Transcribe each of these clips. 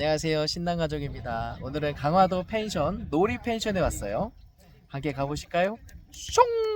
안녕하세요. 신난가족입니다. 오늘은 강화도 펜션 놀이 펜션에 왔어요. 함께 가보실까요? 숑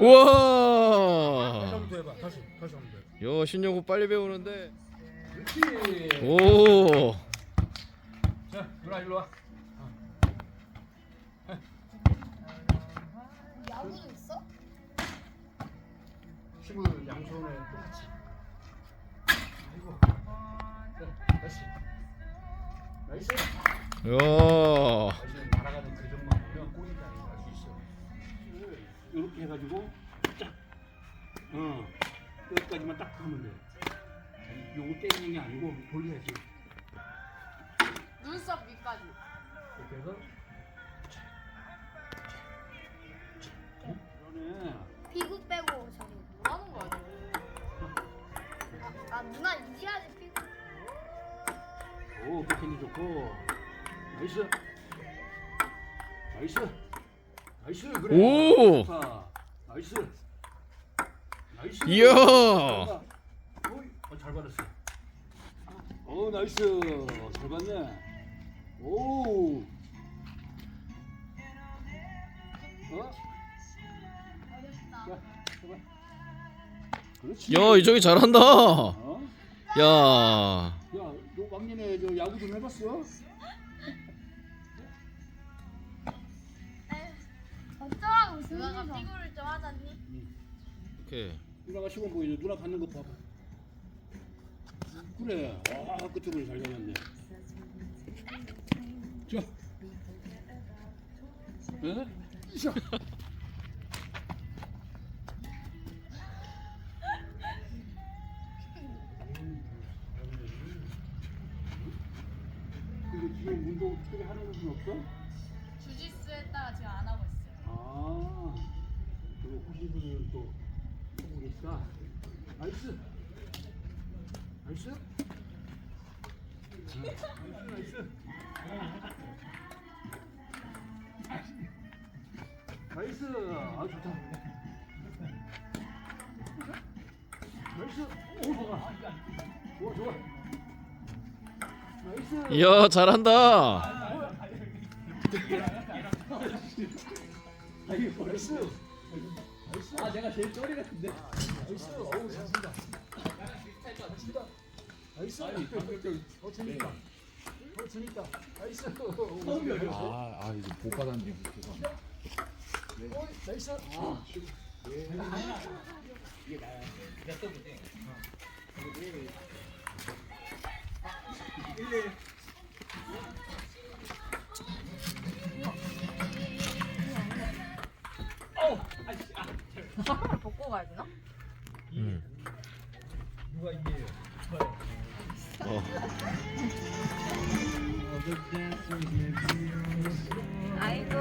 우와 한번 더 해봐. 다시 다시 한번 더. 해봐. 요 신용구 빨리 배우는데 그렇지. 오 자, 누나 일로 와. 야구도 있어? 힘을 양손에 똑같이. 아이고. 자, 다시. 나이스. 야 해가지고 딱, 어, 여기까지만 딱 하면 돼. 요거 때리는 게 아니고 돌려야지. 눈썹 위까지. 이렇게 해서. 그러네. 피구 빼고 저기 뭐 하는 거야? 아 누나 이지하지 피구. 오, 백핸드 좋고. 나이스. 나이스. 나이스. 그래. 오! 좋다. 나이스. 나이스. 이야! 어이, 어, 잘 받았어. 어, 나이스. 잘 받네. 오. 어? 해봐. 그렇지. 야 이쪽이 잘한다 어? 야 야, 너 왕년에 저 야구 좀 해봤어? 어쩌라고 누나가 피구를 좀 하자니? 오케이 누나가 시범 보여줘. 누나 받는 거 봐봐. 그래. 와, 끝으로 잘 잡았네. 자. 에? 자. 근데 지금 운동 특별히 하는 것은 없어? 나이스. 나이스. 나이스. 나이스. 아 좋다. 나이스. 오 좋아. 좋아 좋아. 나이스. 이야 잘한다 나이스. 아 내가 제일 쩌리 같은데. 나이스. 어우 잘한다. 잘한다. 나이스. 어 재밌다. 어 재밌다. 나이스. 아, 아 이거 못 받았는데 죄송합니다. 어 나이스. 아. 벗고 가야 되나? 음. 어. 아이고.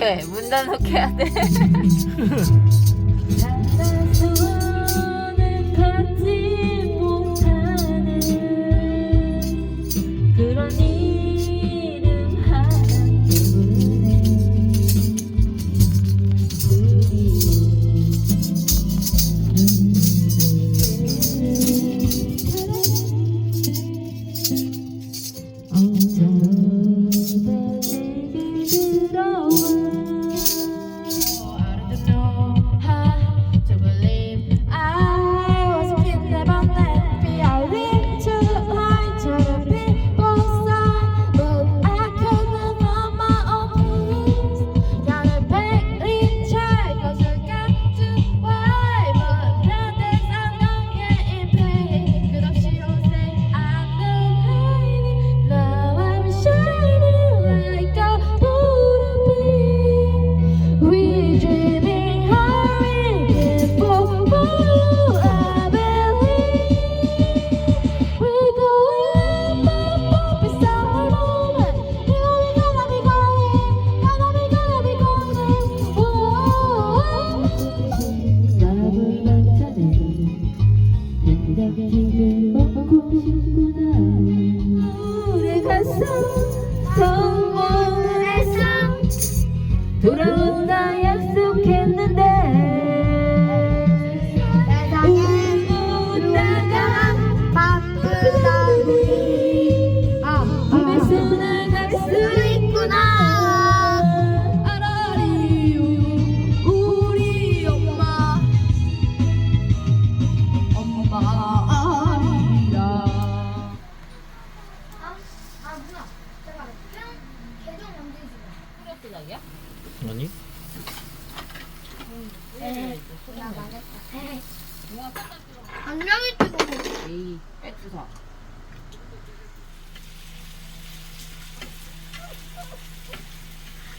왜? 문 닫아놓게 돼?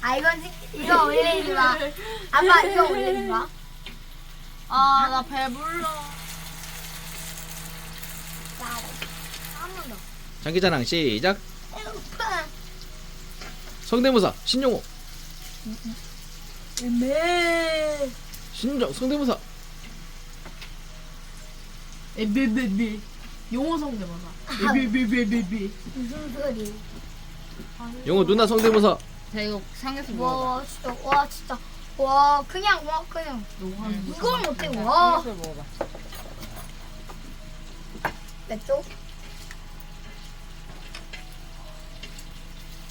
아 이건 찍- 이거 올리지 마. 아빠 이거 올리지 마. 아, 나 배불러. 한번 더. 장기자랑 시작. 배고파. 성대모사 신용호. 신정 성대모사. 에베베베. 용어 성대모사. 에베베베베베. 무슨 소리? 용호 누나 성대모사. 자, 이거 상에서 먹어봐. 와 진짜 와 진짜 와 그냥 와 그냥 너무 하는 거. 이걸 못해 와. 상에서 먹어봐. 맵죠?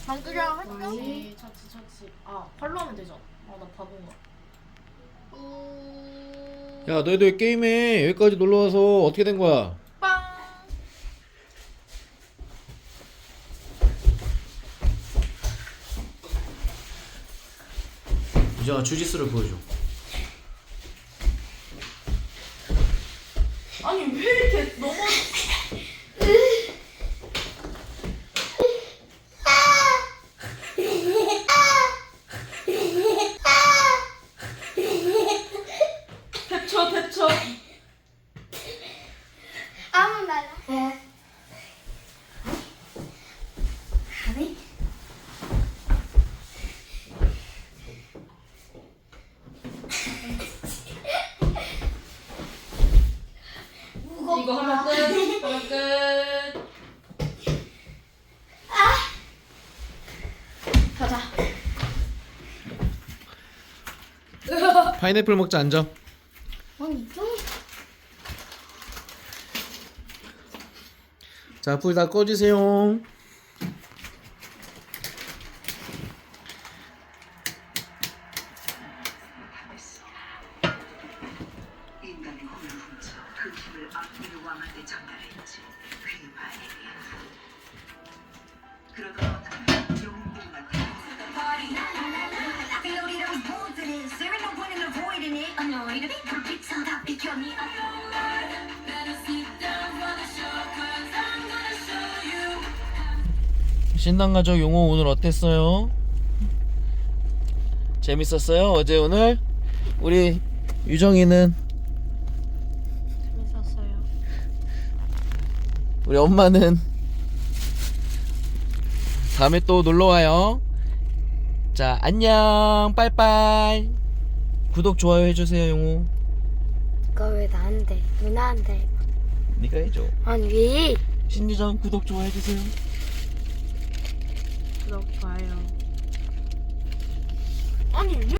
장기자랑 할까? 차치, 차치. 아, 팔로 하면 되죠. 아, 나 바본가. 야 너희들 왜 게임해? 여기까지 놀러 와서 어떻게 된 거야? 빵! 유정아 주짓수를 보여줘. 아니, 왜 이렇게 넘어. 대처, 대처. 아무 말나. 네. 아니. 무겁다. 이거 하면 끝. 하면 끝. 가자. 파인애플 먹자 앉아. 아니 좀 자 불 다 꺼주세요. 신당가족 용호 오늘 어땠어요? 재밌었어요? 어제 오늘? 우리 유정이는 재밌었어요. 우리 엄마는 다음에 또 놀러 와요. 자, 안녕. 빠이빠이. 구독 좋아요 해 주세요, 용호. 그거 왜 나한테? 누나한테? 네가 해 줘. 아니 왜? 신유정 구독 좋아요 해 주세요. 좋아요. 아니